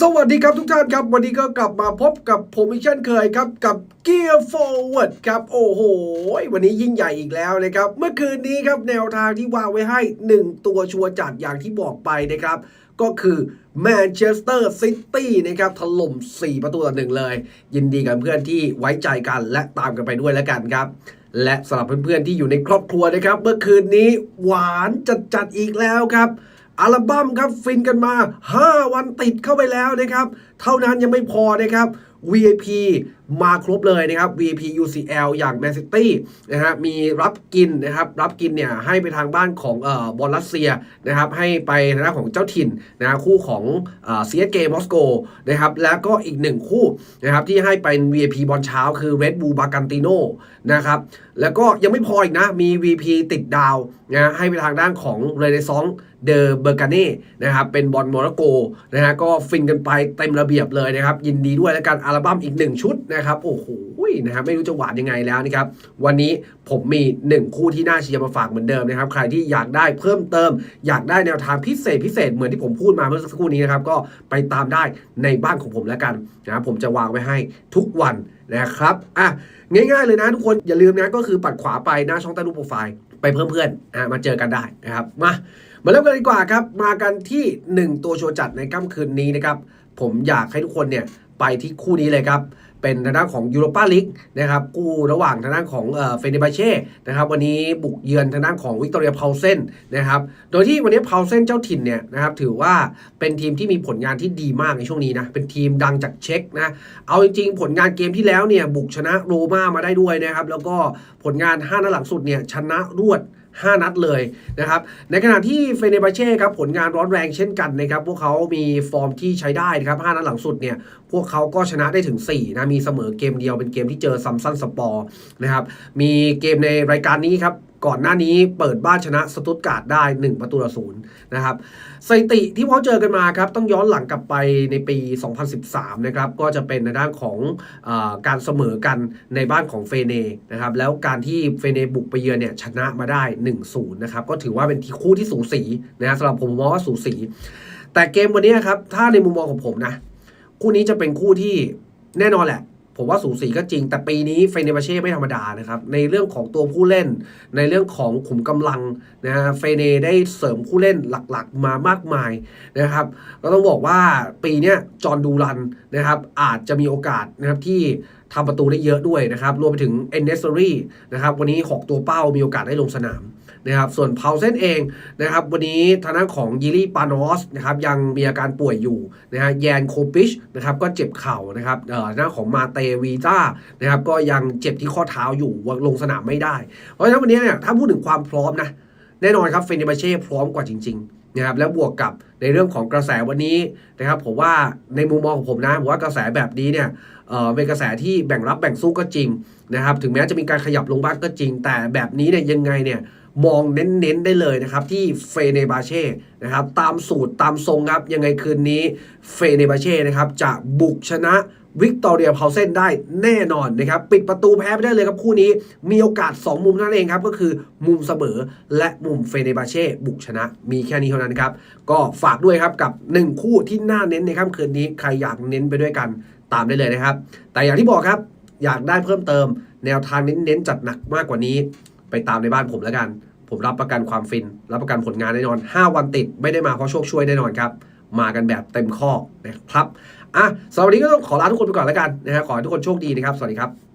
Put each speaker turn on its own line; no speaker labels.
สวัสดีครับทุกท่านครับ วันนี้ก็กลับมาพบกับผมอีกเช่นเคยครับ กับ Gear Forward ครับ โอ้โห วันนี้ยิ่งใหญ่อีกแล้วนะครับ เมื่อคืนนี้ครับแนวทางที่วางไว้ให้ 1 ตัวชัวร์จัดอย่างที่บอกไปนะครับ ก็คือแมนเชสเตอร์ซิตี้นะครับถล่ม 4 ประตูต่อหนึ่งเลย ยินดีกับเพื่อนที่ไว้ใจกันและตามกันไปด้วยแล้วกันครับและสำหรับเพื่อนๆที่อยู่ในครอบครัวนะครับ เมื่อคืนนี้หวานจัดๆอีกแล้วครับ อัลบั้มครับฟินกันมา 5 วันติดเข้าไปแล้วนะครับ เท่านั้นยังไม่พอนะครับ VIP มาครบเลยนะครับ VIP UCL อย่าง Man City นะฮะมีรับกินนะครับรับกินเนี่ยให้ไปทางบ้านของเอ่อบอลรัสเซียนะครับให้ไปทางด้านของเจ้าถิ่นนะฮะคู่ของเอ่อ CSK มอสโกนะครับแล้วก็อีกหนึ่งคู่นะครับที่ให้เป็น VIP บอลเช้าคือ Red Bull Bragantino นะครับแล้วก็ยังไม่พออีกนะมี VP ติดดาวนะให้ไปทางด้านของเรเนซองเดอเบอร์กาเน่นะครับเป็นบอลโมร็อกโกนะฮะก็ฟินกันไปเต็มระเบียบเลยนะครับยินดีด้วยแล้วกันลบั้มอีกหนึ่งชุดนะครับ โอ้โหนะครับไม่รู้จะหวานยังไงแล้วนะครับ วันนี้ผมมี 1 คู่ที่น่าเชียร์มาฝากเหมือนเดิมนะครับ ใครที่อยากได้เพิ่มเติม อยากได้แนวทางพิเศษพิเศษเหมือนที่ผมพูดมาเมื่อสักครู่นี้นะครับ ก็ไปตามได้ในบ้านของผมแล้วกันนะครับผมจะวางไว้ให้ทุกวันนะครับอะง่ายๆเลยนะทุกคนอย่าลืมนะก็คือปัดขวาไปหน้าช่องใต้รูปโปรไฟล์ไปเพิ่มเพื่อนอะมาเจอกันได้นะครับมามาเริ่มกันดีกว่าครับ มากันที่ 1 ตัวโชว์จัดในค่ำคืนนี้นะครับผมอยากให้ทุกคนเนี่ย ไปที่คู่นี้เลยครับ เป็นทางด้านของยูโรปาลีกนะครับกู้ระหว่างทางด้านของเอ่อเฟเนบาเช่นะครับวันนี้บุกเยือนทางด้านของวิกตอเรียเพาเซนนะครับโดยที่วันนี้เพาเซนเจ้าถิ่นเนี่ยนะครับถือว่าเป็นทีมที่มีผลงานที่ดีมากในช่วงนี้นะเป็นทีมดังจากเช็กนะเอาจริงๆ ผลงานเกมที่แล้วเนี่ยบุกชนะโรม่ามาได้ด้วยนะครับแล้วก็ผลงาน5นัดหลังสุดเนี่ยชนะรวด 5 นัดเลยนะครับ ในขณะที่เฟเนบาเช่ครับผลงานร้อนแรงเช่นกันนะครับ พวกเขามีฟอร์มที่ใช้ได้นะครับ 5 นัดหลังสุดเนี่ย พวกเขาก็ชนะได้ถึง 4 นะ มีเสมอเกมเดียวเป็นเกมที่เจอซัมซันสปอร์นะครับ มีเกมในรายการนี้ครับ ก่อนหน้านี้เปิดบ้านชนะสตุตการ์ดได้ 1 ประตูต่อศูนย์นะครับสถิติที่พวกเขาเจอกันมาครับต้องย้อนหลังกลับไปในปี 2013 นะครับก็จะเป็นในด้านของอการเสมอกันในบ้านของเฟเนนะครับแล้วการที่เฟเนบุกไปเยือนเนี่ยชนะมาได้ 1-0นะครับก็ถือว่าเป็นทีคู่ที่สูสีนะสำหรับผมมองว่าสูสี แต่เกมวันนี้ครับถ้าในมุมมองของผมนะคู่นี้จะเป็นคู่ที่แน่นอนแหละ ผมว่าสูสีก็จริง แต่ปีนี้เฟเนบาเช่ไม่ธรรมดานะครับ ในเรื่องของตัวผู้เล่น ในเรื่องของขุมกำลังนะฮะเฟเนได้เสริมผู้เล่นหลักๆ มามากมายนะครับ ก็ต้องบอกว่าปีนี้จอห์นดูรันนะครับ อาจจะมีโอกาสนะครับที่ทำประตูได้เยอะด้วยนะครับ รวมไปถึงเอนเนสซอรี่นะครับ วันนี้ 6 ตัวเป้ามีโอกาสได้ลงสนาม นะครับส่วนเพาเซนเองนะครับวันนี้ทางด้านของยิลี่ปานอสนะครับยังมีอาการป่วยอยู่นะฮะแยนโคปิชนะครับก็เจ็บเข่านะครับเอ่อทางด้าของมาเตวีต้านะครับก็ยังเจ็บที่ข้อเท้าอยู่ลงสนามไม่ได้ เพราะฉะนั้นวันนี้เนี่ยถ้าพูดถึงความพร้อมนะแน่นอนครับเฟเนบาเช่พร้อมกว่าจริงๆนะครับแล้วบวกกับในเรื่องของกระแสวันนี้นะครับผมว่าในมุมมองของผมนะผมว่ากระแสแบบนี้เนี่ยเอ่อเป็นกระแสที่แบ่งรับแบ่งสู้ก็จริงนะครับถึงแม้จะมีการขยับลงบ้างก็จริง แต่แบบนี้เนี่ยยังไงเนี่ย มองเน้นๆได้เลยนะครับ ที่เฟเนบาเช่นะครับตามสูตรตามทรงครับ ยังไงคืนนี้เฟเนบาเช่นะครับจะบุกชนะวิกตอเรียเพาเซนได้แน่นอนนะครับ ปิดประตูแพ้ไปได้เลยครับคู่นี้ มีโอกาส 2 มุมนั่นเองครับ ก็คือมุมเสมอและมุมเฟเนบาเช่บุกชนะ มีแค่นี้เท่านั้นครับ ก็ฝากด้วยครับกับ 1 คู่ที่น่าเน้นในค่ำคืนนี้ ใครอยากเน้นไปด้วยกันตามได้เลยนะครับ แต่อย่างที่บอกครับ อยากได้เพิ่มเติม แนวทางเน้นๆจัดหนักมากกว่านี้ ไปตามในบ้านผมแล้วกัน ผมรับประกันความฟิน รับประกันผลงานแน่นอน 5 วันติดไม่ได้มาเพราะโชคช่วยแน่นอนครับ มากันแบบเต็มข้อนะครับอะสำหรับวันนี้ก็ต้องขอลาทุกคนไปก่อนแล้วกันนะฮะขอให้ทุกคนโชคดีนะครับ สวัสดีครับ